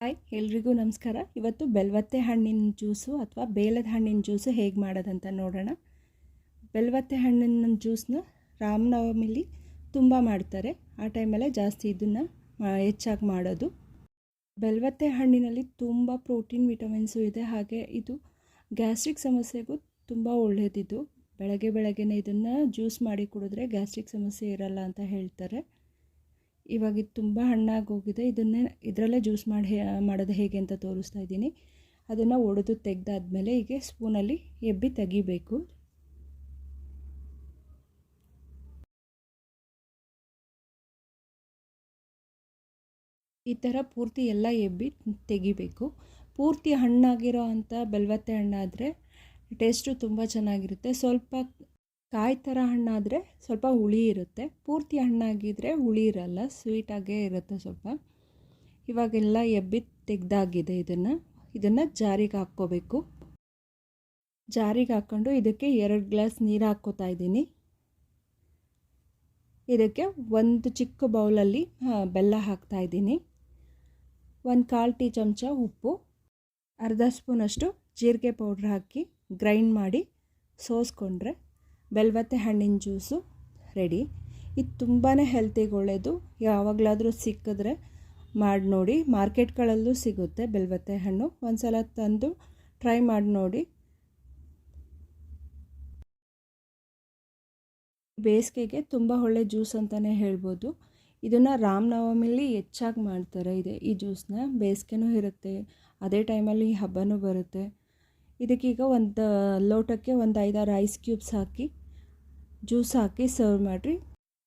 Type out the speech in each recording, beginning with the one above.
Hi, ಎಲ್ರಿಗೂ ನಮಸ್ಕಾರ. ಇವತ್ತು ಬೆಲ್ವತ್ತೆ ಹಣ್ಣಿನ ಜ್ಯೂಸು ಅಥವಾ ಬೇಲದ ಹಣ್ಣಿನ ಜ್ಯೂಸು ಹೇಗೆ ಮಾಡೋದಂತ ನೋಡೋಣ. ಬೆಲ್ವತ್ತೆ ಹಣ್ಣಿನ ಜ್ಯೂಸನ್ನ ರಾಮನವಮಿಲಿ ತುಂಬ ಮಾಡ್ತಾರೆ. ಆ ಟೈಮಲ್ಲೇ ಜಾಸ್ತಿ ಇದನ್ನು ಹೆಚ್ಚಾಗಿ ಮಾಡೋದು. ಬೆಲ್ವತ್ತೆ ಹಣ್ಣಿನಲ್ಲಿ ತುಂಬ ಪ್ರೋಟೀನ್, ವಿಟಮಿನ್ಸು ಇದೆ. ಹಾಗೆ ಇದು ಗ್ಯಾಸ್ಟ್ರಿಕ್ ಸಮಸ್ಯೆಗೂ ತುಂಬ ಒಳ್ಳೆಯದಿದು ಬೆಳಗ್ಗೆ ಬೆಳಗ್ಗೆನೇ ಇದನ್ನು ಜ್ಯೂಸ್ ಮಾಡಿ ಕುಡಿದ್ರೆ ಗ್ಯಾಸ್ಟ್ರಿಕ್ ಸಮಸ್ಯೆ ಇರಲ್ಲ ಅಂತ ಹೇಳ್ತಾರೆ. ಇವಾಗ ಇದು ತುಂಬ ಹಣ್ಣಾಗಿ ಹೋಗಿದೆ. ಇದನ್ನೇ ಇದರಲ್ಲೇ ಜ್ಯೂಸ್ ಮಾಡಿ ಮಾಡೋದು ಹೇಗೆ ಅಂತ ತೋರಿಸ್ತಾ ಇದ್ದೀನಿ. ಅದನ್ನು ಒಡೆದು ತೆಗೆದಾದ್ಮೇಲೆ ಹೀಗೆ ಸ್ಪೂನಲ್ಲಿ ಎಬ್ಬಿ ತೆಗಿಬೇಕು. ಈ ಥರ ಪೂರ್ತಿ ಎಲ್ಲ ಎಬ್ಬಿ ತೆಗಿಬೇಕು. ಪೂರ್ತಿ ಹಣ್ಣಾಗಿರೋ ಅಂಥ ಬೆಲ್ವತ್ತೆ ಹಣ್ಣಾದರೆ ಟೇಸ್ಟು ತುಂಬ ಚೆನ್ನಾಗಿರುತ್ತೆ. ಸ್ವಲ್ಪ ಕಾಯಿ ಥರ ಹಣ್ಣಾದರೆ ಸ್ವಲ್ಪ ಹುಳಿ ಇರುತ್ತೆ. ಪೂರ್ತಿ ಹಣ್ಣಾಗಿದ್ದರೆ ಹುಳಿ ಇರಲ್ಲ ಸ್ವೀಟಾಗೇ ಇರುತ್ತೆ ಸ್ವಲ್ಪ. ಇವಾಗೆಲ್ಲ ಎಬ್ಬಿ ತೆಗ್ದಾಗಿದೆ ಇದನ್ನು. ಇದನ್ನು ಜಾರಿಗೆ ಹಾಕ್ಕೋಬೇಕು. ಜಾರಿಗೆ ಹಾಕ್ಕೊಂಡು ಇದಕ್ಕೆ ಎರಡು ಗ್ಲಾಸ್ ನೀರು ಹಾಕ್ಕೋತಾ ಇದ್ದೀನಿ. ಇದಕ್ಕೆ ಒಂದು ಚಿಕ್ಕ ಬೌಲಲ್ಲಿ ಬೆಲ್ಲ ಹಾಕ್ತಾ ಇದ್ದೀನಿ. ಒಂದು ಕಾಲು ಟೀ ಚಮಚ ಉಪ್ಪು, ಅರ್ಧ ಸ್ಪೂನಷ್ಟು ಜೀರಿಗೆ ಪೌಡ್ರ್ ಹಾಕಿ ಗ್ರೈಂಡ್ ಮಾಡಿ ಸೋಸ್ಕೊಂಡ್ರೆ ಬೆಲ್ವತ್ತೆ ಹಣ್ಣಿನ ಜ್ಯೂಸು ರೆಡಿ. ಇದು ತುಂಬಾ ಹೆಲ್ತಿಗೆ ಒಳ್ಳೆಯದು ಯಾವಾಗಲಾದರೂ ಸಿಕ್ಕಿದ್ರೆ ಮಾಡಿ ನೋಡಿ. ಮಾರ್ಕೆಟ್ಗಳಲ್ಲೂ ಸಿಗುತ್ತೆ ಬೆಲ್ವತ್ತೆ ಹಣ್ಣು. ಒಂದು ಸಲ ತಂದು ಟ್ರೈ ಮಾಡಿ ನೋಡಿ. ಬೇಸಿಗೆಗೆ ತುಂಬ ಒಳ್ಳೆ ಜ್ಯೂಸ್ ಅಂತಲೇ ಹೇಳ್ಬೋದು. ಇದನ್ನು ರಾಮನವಮಿಲಿ ಹೆಚ್ಚಾಗಿ ಮಾಡ್ತಾರೆ. ಇದೆ ಈ ಜ್ಯೂಸನ್ನ ಬೇಸಿಗೆನೂ ಇರುತ್ತೆ. ಅದೇ ಟೈಮಲ್ಲಿ ಹಬ್ಬನೂ ಬರುತ್ತೆ. ಇದಕ್ಕೀಗ ಒಂದು ಲೋಟಕ್ಕೆ ಒಂದು ಐದಾರು ಐಸ್ ಕ್ಯೂಬ್ಸ್ ಹಾಕಿ, ಜ್ಯೂಸ್ ಹಾಕಿ ಸರ್ವ್ ಮಾಡಿರಿ.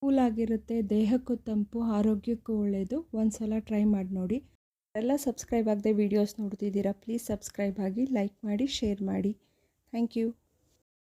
ಕೂಲಾಗಿರುತ್ತೆ ದೇಹಕ್ಕೂ ತಂಪು, ಆರೋಗ್ಯಕ್ಕೂ ಒಳ್ಳೆಯದು ಒಂದು ಸಲ ಟ್ರೈ ಮಾಡಿ ನೋಡಿ. ಎಲ್ಲ ಸಬ್ಸ್ಕ್ರೈಬ್ ಆಗದೆ ವೀಡಿಯೋಸ್ ನೋಡ್ತಿದ್ದೀರಾ, ಪ್ಲೀಸ್ ಸಬ್ಸ್ಕ್ರೈಬ್ ಆಗಿ ಲೈಕ್ ಮಾಡಿ, ಶೇರ್ ಮಾಡಿ. Thank you.